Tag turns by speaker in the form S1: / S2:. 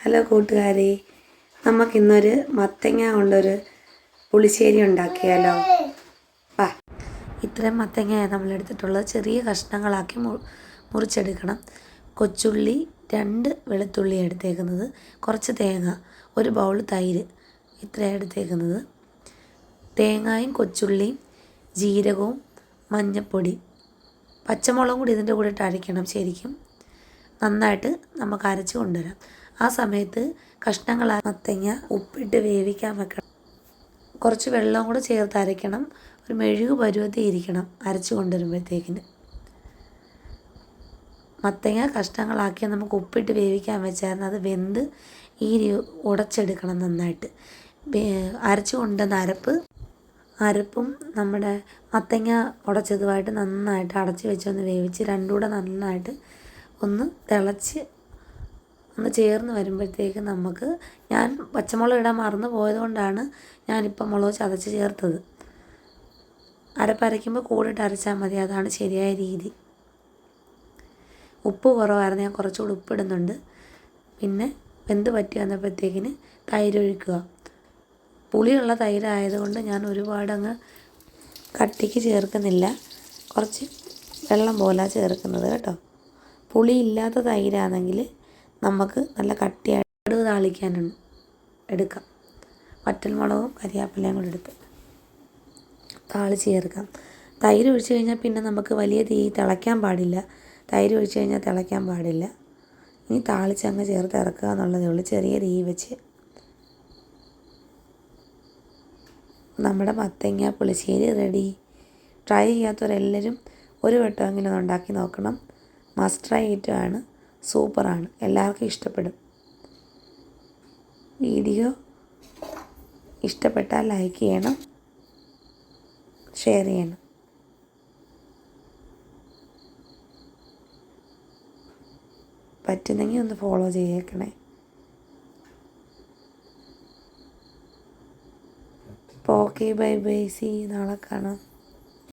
S1: Hello കൂട്ടുകാരെ നമുക്കിന്നൊരു മത്തങ്ങ കൊണ്ടൊരു പുളിശ്ശേരി ഉണ്ടാക്കിയാലോ? വാ. ഇത്രയും മത്തങ്ങ നമ്മൾ എടുത്തിട്ടുള്ളത് ചെറിയ കഷ്ണങ്ങളാക്കി മുറിച്ചെടുക്കണം. കൊച്ചുള്ളി രണ്ട് വെളുത്തുള്ളി എടുത്തേക്കുന്നത്. കുറച്ച് തേങ്ങ ഒരു ബൗൾ തൈര് ഇത്രയാണ് എടുത്തേക്കുന്നത്. തേങ്ങയും കൊച്ചുള്ളിയും ജീരകവും മഞ്ഞൾപ്പൊടി പച്ചമുളകും കൂടി ഇതിന്റെ കൂടെ ഇട്ട് അരയ്ക്കണം ശരിക്കും. നന്നായിട്ട് നമുക്ക് അരച്ച് കൊണ്ടുവരാം. ആ സമയത്ത് കഷ്ണങ്ങളായ മത്തങ്ങ ഉപ്പിട്ട് വേവിക്കാൻ വെക്കണം. കുറച്ച് വെള്ളം കൂടെ ചേർത്ത് അരയ്ക്കണം. ഒരു മെഴുക് പരുവത്തിൽ ഇരിക്കണം അരച്ച് കൊണ്ടുവരുമ്പോഴത്തേക്കിന്. മത്തങ്ങ കഷ്ണങ്ങളാക്കി നമുക്ക് ഉപ്പിട്ട് വേവിക്കാൻ വെച്ചായിരുന്നു. അത് വെന്ത് ഈ ഉടച്ചെടുക്കണം നന്നായിട്ട്. അരച്ച് കൊണ്ടുവന്ന അരപ്പ് അരപ്പും നമ്മുടെ മത്തങ്ങ ഉടച്ചതുമായിട്ട് നന്നായിട്ട് അടച്ച് വെച്ചൊന്ന് വേവിച്ച് രണ്ടും കൂടെ നന്നായിട്ട് ഒന്ന് തിളച്ച് ഒന്ന് ചേർന്ന് വരുമ്പോഴത്തേക്ക് നമുക്ക് ഞാൻ പച്ചമുളക് ഇടാൻ മറന്നു പോയതുകൊണ്ടാണ് ഞാനിപ്പം മുളക് ചതച്ച് ചേർത്തത്. അരപ്പരയ്ക്കുമ്പോൾ കൂടിട്ട് അരച്ചാൽ മതി അതാണ് ശരിയായ രീതി. ഉപ്പ് കുറവായിരുന്നു ഞാൻ കുറച്ചുകൂടി ഉപ്പിടുന്നുണ്ട് പിന്നെ വെന്ത് പറ്റി വന്നപ്പോഴത്തേക്കിന് തൈര് ഒഴിക്കുക. പുളിയുള്ള തൈരായതുകൊണ്ട് ഞാൻ ഒരുപാട് അങ്ങ് കട്ടിക്ക് ചേർക്കുന്നില്ല. കുറച്ച് വെള്ളം പോലെ ചേർക്കുന്നത് കേട്ടോ. പുളിയില്ലാത്ത തൈരാണെങ്കിൽ നമുക്ക് നല്ല കട്ടിയായിട്ട് താളിക്കാനുണ്ട്. എടുക്കാം. വറ്റൽമുളകും കരിയാപ്പിലയും കൂടി എടുത്ത് താളിച്ച് ചേർക്കാം തൈര് ഒഴിച്ച് കഴിഞ്ഞാൽ പിന്നെ നമുക്ക് വലിയ തീ തിളയ്ക്കാൻ പാടില്ല. തൈര് ഒഴിച്ച് കഴിഞ്ഞാൽ തിളയ്ക്കാൻ പാടില്ല. ഇനി താളിച്ചങ്ങ് ചേർത്ത് ഇറക്കുക എന്നുള്ളതേ ഉള്ളൂ. ചെറിയ തീ വെച്ച് നമ്മുടെ മത്തങ്ങ പുളിശ്ശേരി റെഡി. ട്രൈ ചെയ്യാത്തവരെല്ലാവരും ഒരു വട്ടമെങ്കിലും ഉണ്ടാക്കി നോക്കണം. മസ്റ്റ് ട്രൈ ഐറ്റമാണ് സൂപ്പറാണ്. എല്ലാവർക്കും ഇഷ്ടപ്പെടും. വീഡിയോ ഇഷ്ടപ്പെട്ടാൽ ലൈക്ക് ചെയ്യണം ഷെയർ ചെയ്യണം. പറ്റുന്നെങ്കിൽ ഒന്ന് ഫോളോ ചെയ്തേക്കണേ. ഓക്കെ ബൈ ബൈ സി നാളെ കാണാം.